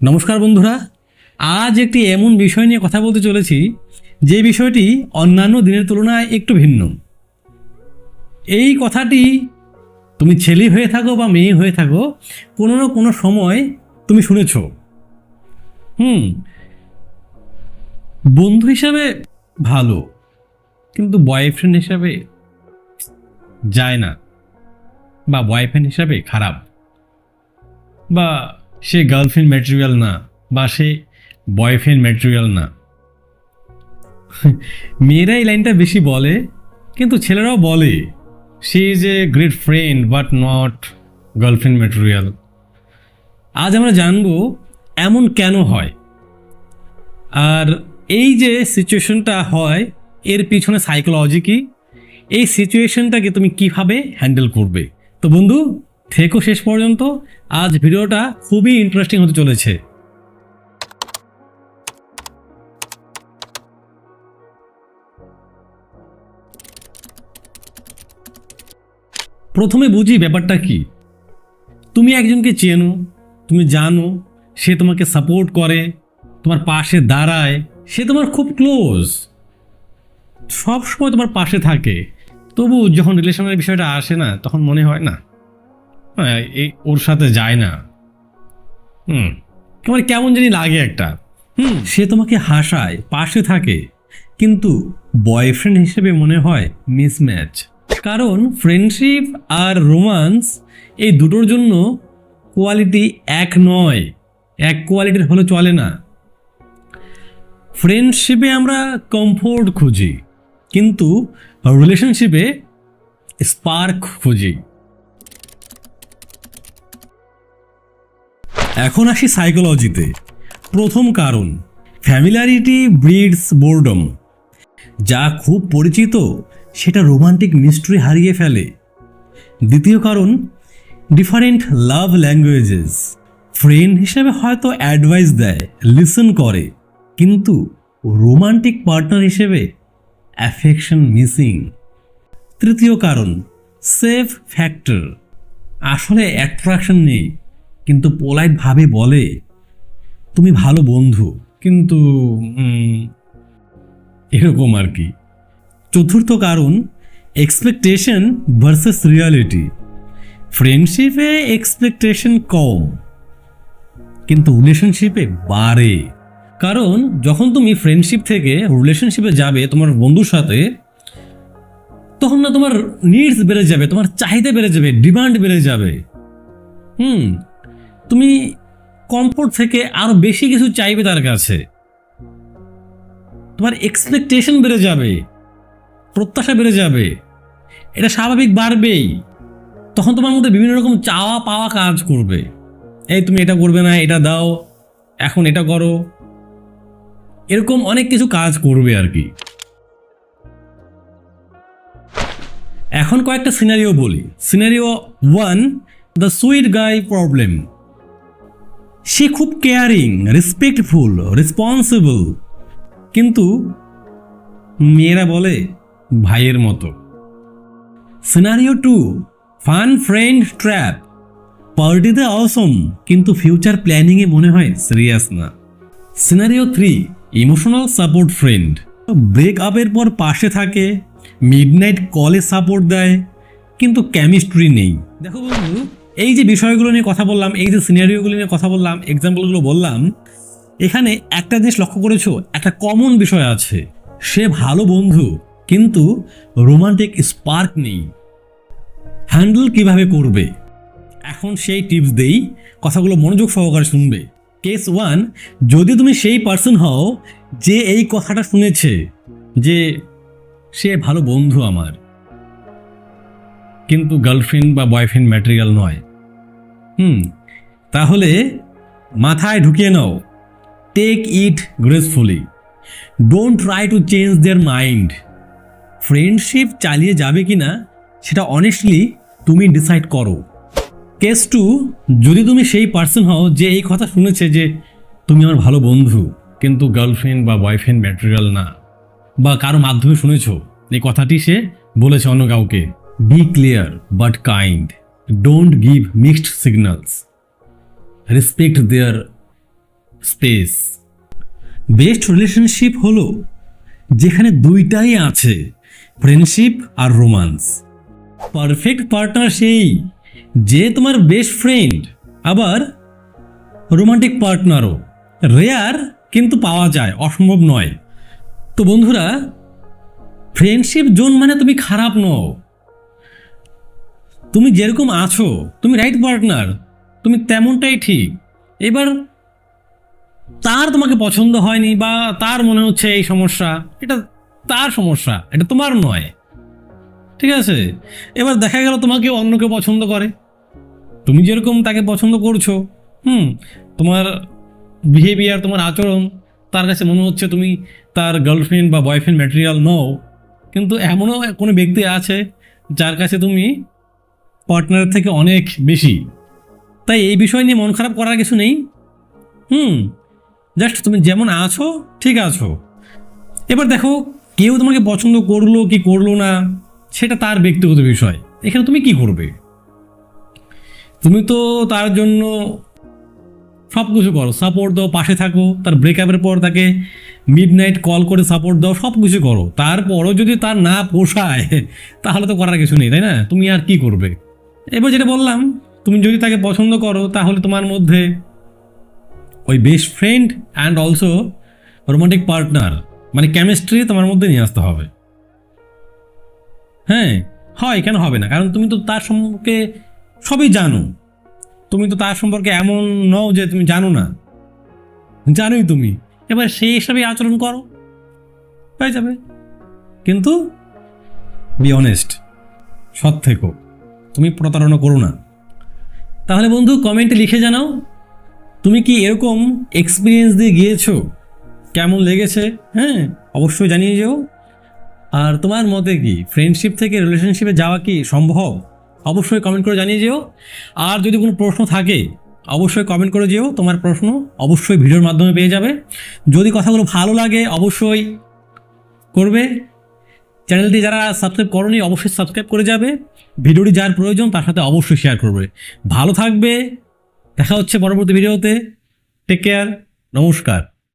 নমস্কার বন্ধুরা। আজ একটি এমন বিষয় নিয়ে কথা বলতে চলেছি, যে বিষয়টি অন্যান্য দিনের তুলনায় একটু ভিন্ন। এই কথাটি তুমি ছেলে হয়ে থাকো বা মেয়ে হয়ে থাকো, কোনো না কোনো সময় তুমি শুনেছ। হুম, বন্ধু হিসাবে ভালো, কিন্তু বয়ফ্রেন্ড হিসাবে যায় না, বা বয়ফ্রেন্ড হিসাবে খারাপ, বা সে গার্লফ্রেন্ড ম্যাটেরিয়াল না বা সে বয়ফ্রেন্ড ম্যাটেরিয়াল না। মেয়েরা এই লাইনটা বেশি বলে, কিন্তু ছেলেরাও বলে, she is a great friend but not girlfriend material. আজ আমরা জানব এমন কেন হয়। আর এই যে সিচুয়েশনটা হয়, এর পিছনে সাইকোলজি কি? এই সিচুয়েশনটাকে তুমি কীভাবে হ্যান্ডেল করবে? তো বন্ধু থেকো শেষ পর্যন্ত। আজ ভিডিওটা খুবই ইন্টারেস্টিং হতে চলেছে। প্রথমে বুঝি ব্যাপারটা কি? তুমি একজনকে চেনো, তুমি জানো, সে তোমাকে সাপোর্ট করে, তোমার পাশে দাঁড়ায়, সে তোমার খুব ক্লোজ সবসময় তোমার পাশে থাকে। তবু যখন রিলেশনের বিষয়টা আসে না, তখন মনে হয় না। এই ওর সাথে যায় না। হুম, তোমার কেমন জানি লাগে একটা। হুম, সে তোমাকে হাসায়, পাশে থাকে। কিন্তু বয়ফ্রেন্ড হিসেবে মনে হয় মিসম্যাচ কারণ ফ্রেন্ডশিপ আর রোমান্স এই দুটোর জন্য কোয়ালিটি এক নয়। এক কোয়ালিটির হলে চলে না। ফ্রেন্ডশিপে আমরা কমফোর্ট খুঁজি, কিন্তু রিলেশনশিপে স্পার্ক খুঁজি। এখন আসি সাইকোলজিতে প্রথম কারণ ফ্যামিলারিটি ব্রিডস বোর্ডম যা খুব পরিচিত, সেটা রোমান্টিক মিস্ট্রি হারিয়ে ফেলে। দ্বিতীয় কারণ ডিফারেন্ট লাভ ল্যাঙ্গুয়েজেস ফ্রেন্ড হিসেবে হয়তো অ্যাডভাইস দেয় লিসন করে। কিন্তু রোমান্টিক পার্টনার হিসেবে অ্যাফেকশন মিসিং তৃতীয় কারণ সেফ ফ্যাক্টর আসলে অ্যাট্রাকশন নেই। কিন্তু পোলাইটভাবে বলে, তুমি ভালো বন্ধু। কিন্তু এরকম আর কি। চতুর্থ কারণ এক্সপেকটেশন ভার্সেস রিয়ালিটি ফ্রেন্ডশিপে এক্সপেকটেশন কম, কিন্তু রিলেশনশিপে বাড়ে। কারণ, যখন তুমি ফ্রেন্ডশিপ থেকে রিলেশনশিপে যাবে তোমার বন্ধুর সাথে, তখন না তোমার নিডস বেড়ে যাবে, তোমার চাহিদা বেড়ে যাবে ডিমান্ড বেড়ে যাবে। হুম তুমি কমফোর্ট থেকে আরও বেশি কিছু চাইবে তার কাছে। তোমার এক্সপেকটেশন বেড়ে যাবে, প্রত্যাশা বেড়ে যাবে। এটা স্বাভাবিক বাড়বেই। তখন তোমার মধ্যে বিভিন্ন রকম চাওয়া পাওয়া কাজ করবে। এই তুমি এটা করবে না, এটা দাও, এখন এটা করো। এরকম অনেক কিছু কাজ করবে আর কি। এখন কয়েকটা সিনারিও বলি। Scenario one the sweet guy problem সে খুব কেয়ারিং রেসপেক্টফুল রেসপন্সিবল কিন্তু মেয়েরা বলে, ভাইয়ের মতো। Scenario two fun friend trap পার্টিতে অসম কিন্তু ফিউচার প্ল্যানিংয়ে মনে হয় সিরিয়াস না। Scenario three emotional support friend break আপের পর পাশে থাকে মিডনাইট কলে সাপোর্ট দেয়, কিন্তু কেমিস্ট্রি নেই। দেখো বন্ধু এই যে বিষয়গুলো নিয়ে কথা বললাম, এই যে সিনারিওগুলো নিয়ে কথা বললাম এক্সাম্পলগুলো বললাম, এখানে একটা জিনিস লক্ষ্য করেছ, একটা কমন বিষয় আছে। সে ভালো বন্ধু, কিন্তু রোমান্টিক স্পার্ক নেই। হ্যান্ডেল কীভাবে করবে? এখন সেই টিপস দেই, কথাগুলো মনোযোগ সহকারে শুনবে। কেস ওয়ান যদি তুমি সেই পার্সন হও, যে এই কথাটা শুনেছে, যে সে ভালো বন্ধু আমার। কিন্তু গার্লফ্রেন্ড বা বয়ফ্রেন্ড ম্যাটেরিয়াল নয়। হুম, তাহলে মাথায় ঢুকিয়ে নাও। Take it gracefully don't try to change their mind friendship চালিয়ে যাবে কি না সেটা অনেস্টলি তুমি ডিসাইড করো। কেস টু যদি তুমি সেই পার্সন হও যে এই কথা শুনেছে যে তুমি আমার ভালো বন্ধু, কিন্তু গার্লফ্রেন্ড বা বয়ফ্রেন্ড ম্যাটেরিয়াল না, বা কারও মাধ্যমে শুনেছো, এই কথাটি সে বলেছে অন্য কাউকে। Be clear but kind don't give mixed signals respect their space best relationship হলো যেখানে দুইটাই আছে ফ্রেন্ডশিপ আর রোমান্স পারফেক্ট পার্টনার সেই যে তোমার বেস্ট ফ্রেন্ড আবার রোমান্টিক পার্টনারও রেয়ার কিন্তু পাওয়া যায়, অসম্ভব নয়। তো বন্ধুরা ফ্রেন্ডশিপ জোন মানে তুমি খারাপ নও। তুমি যেরকম আছো, তুমি রাইট পার্টনার তুমি তেমনটাই ঠিক। এবার তার তোমাকে পছন্দ হয়নি বা তার মনে হচ্ছে এই সমস্যা, এটা তার সমস্যা, এটা তোমার নয়। ঠিক আছে? এবার দেখা গেল তোমাকে অন্য কেউ পছন্দ করে। তুমি যেরকম তাকে পছন্দ করছ, হুম, তোমার বিহেভিয়ার তোমার আচরণ, তার কাছে মনে হচ্ছে তুমি তার গার্লফ্রেন্ড বা বয়ফ্রেন্ড ম্যাটেরিয়াল নও। কিন্তু এমনও কোনো ব্যক্তি আছে যার কাছে তুমি পার্টনারের থেকে অনেক বেশি। তাই এই বিষয় নিয়ে মন খারাপ করার কিছু নেই। হুম জাস্ট তুমি যেমন আছো, ঠিক আছো। এবার দেখো, কেউ তোমাকে পছন্দ করল কি করল না, সেটা তার ব্যক্তিগত বিষয়। এখানে তুমি কি করবে? তুমি তো তার জন্য সব কিছু করো। সাপোর্ট দাও, পাশে থাকো, তার ব্রেকআপের পর তাকে মিড নাইট কল করে সাপোর্ট দাও সব কিছু করো। তারপরও যদি তার না পোষায়, তাহলে তো করার কিছু নেই, তাই না? তুমি আর কি করবে? এবার যেটা বললাম, তুমি যদি তাকে পছন্দ করো, তাহলে তোমার মধ্যে ওই best friend and also romantic partner মানে কেমিস্ট্রি তোমার মধ্যে নিয়ে আসতে হবে। হ্যাঁ হয়, কেন হবে না? কারণ তুমি তো তার সম্পর্কে সবই জানো। তুমি তো তার সম্পর্কে এমন নও যে তুমি জানো না। জানোই তুমি। এবার সেই হিসাবে আচরণ করো। হয়ে যাবে। কিন্তু বি অনেস্ট সৎ থেকো। তুমি প্রতারণা করো না। তাহলে বন্ধু কমেন্টে লিখে জানাও, তুমি কি এরকম এক্সপিরিয়েন্স দিয়ে গিয়েছো? কেমন লেগেছে? হ্যাঁ অবশ্যই জানিয়ে যেও। আর তোমার মতে কি? ফ্রেন্ডশিপ থেকে রিলেশনশিপে যাওয়া কি সম্ভব? অবশ্যই কমেন্ট করে জানিয়ে যেও। আর যদি কোনো প্রশ্ন থাকে, অবশ্যই কমেন্ট করে যেও। তোমার প্রশ্ন অবশ্যই ভিডিওর মাধ্যমে পেয়ে যাবে। যদি কথাগুলো ভালো লাগে, অবশ্যই করবে। চ্যানেলটি যারা সাবস্ক্রাইব করনি, অবশ্যই সাবস্ক্রাইব করে যাবে। ভিডিওটি যার প্রয়োজন তার সাথে অবশ্যই শেয়ার করবে। ভালো থাকবে। দেখা হচ্ছে পরবর্তী ভিডিওতে। টেক কেয়ার নমস্কার।